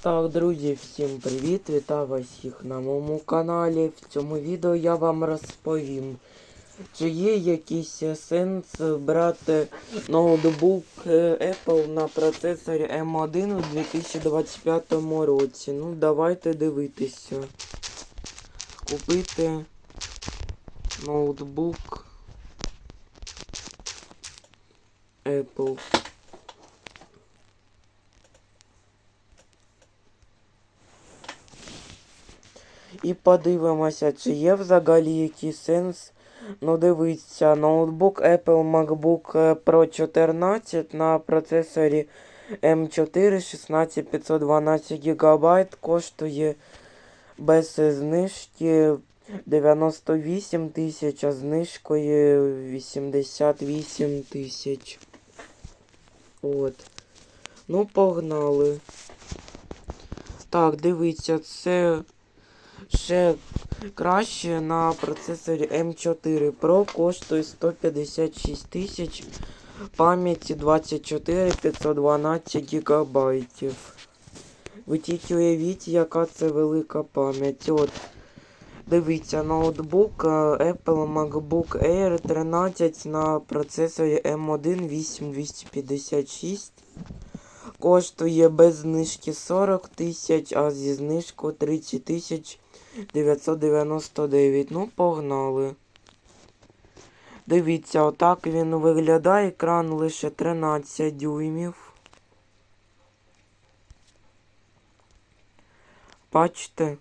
Так, друзі, всім привіт! Вітаю вас всіх на моєму каналі. В цьому відео я вам розповім, чи є якийсь сенс брати ноутбук е, Apple на процесорі M1 у 2025 році. Ну, давайте дивитися. Купити ноутбук Apple. І подивимося, чи є взагалі який сенс. Ну, дивіться, ноутбук Apple MacBook Pro 14 на процесорі M4 16512 ГБ коштує без знижки 98 тисяч, а знижкою 88 тисяч. От. Ну, погнали. Так, дивіться, це ще краще на процесорі M4 Pro коштує 156 тисяч, пам'яті 24 512 гігабайтів. Ви тільки уявіть, яка це велика пам'ять. От, дивіться, ноутбук е, Apple MacBook Air 13 на процесорі M1 8256. Коштує без знижки 40 тисяч, а зі знижкою 30 тисяч 999. Ну, погнали. Дивіться, отак він виглядає. Екран лише 13 дюймів. Бачите?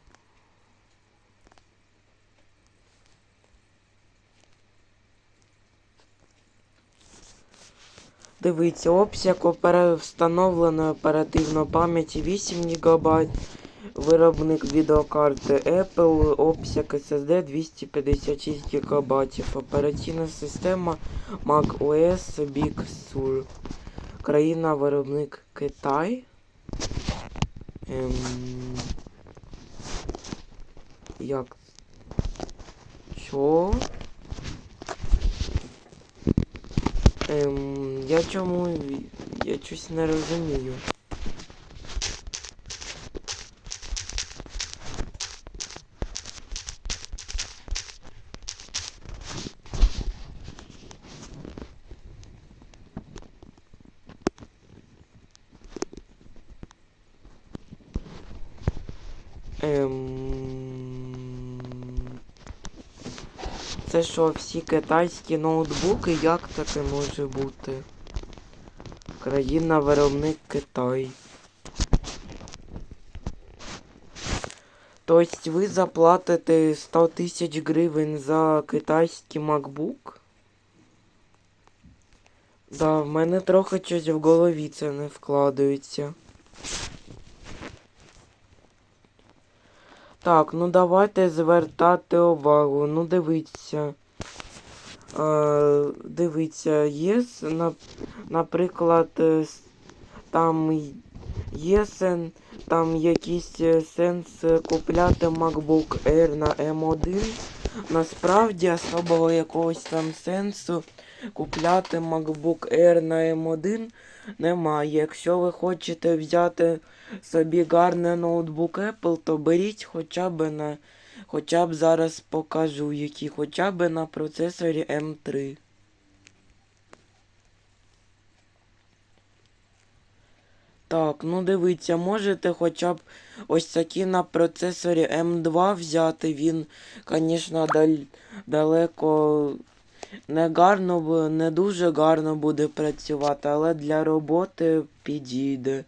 Дивіться, обсяг опера... встановленої оперативної пам'яті 8 ГБ. Виробник відеокарти Apple, обсяг SSD 256 ГБ. Операційна система Mac OS Big Sur. Країна виробник Китай. Ем... Як? Чо? Ем, я чому. Я щось не розумію. Ем... Це що, всі китайські ноутбуки? Як таке може бути? Країна виробник Китай. Тобто ви заплатите 100 тисяч гривень за китайський MacBook? Да, в мене трохи щось в голові це не вкладається. Так, ну давайте звертати увагу. Ну дивіться. Е, дивіться, є, наприклад, е, там є сен, там якийсь е, сенс купляти MacBook Air на M1. Насправді особого якогось там сенсу купляти MacBook Air на M1 немає. Якщо ви хочете взяти собі гарний ноутбук Apple, то беріть хоча б на хоча б зараз покажу, які хоча б на процесорі M3. Так, ну дивіться, можете хоча б ось такі на процесорі М2 взяти. Він, звісно, даль... далеко не гарно, не дуже гарно буде працювати, але для роботи підійде.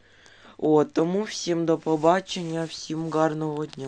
О, тому всім до побачення, всім гарного дня.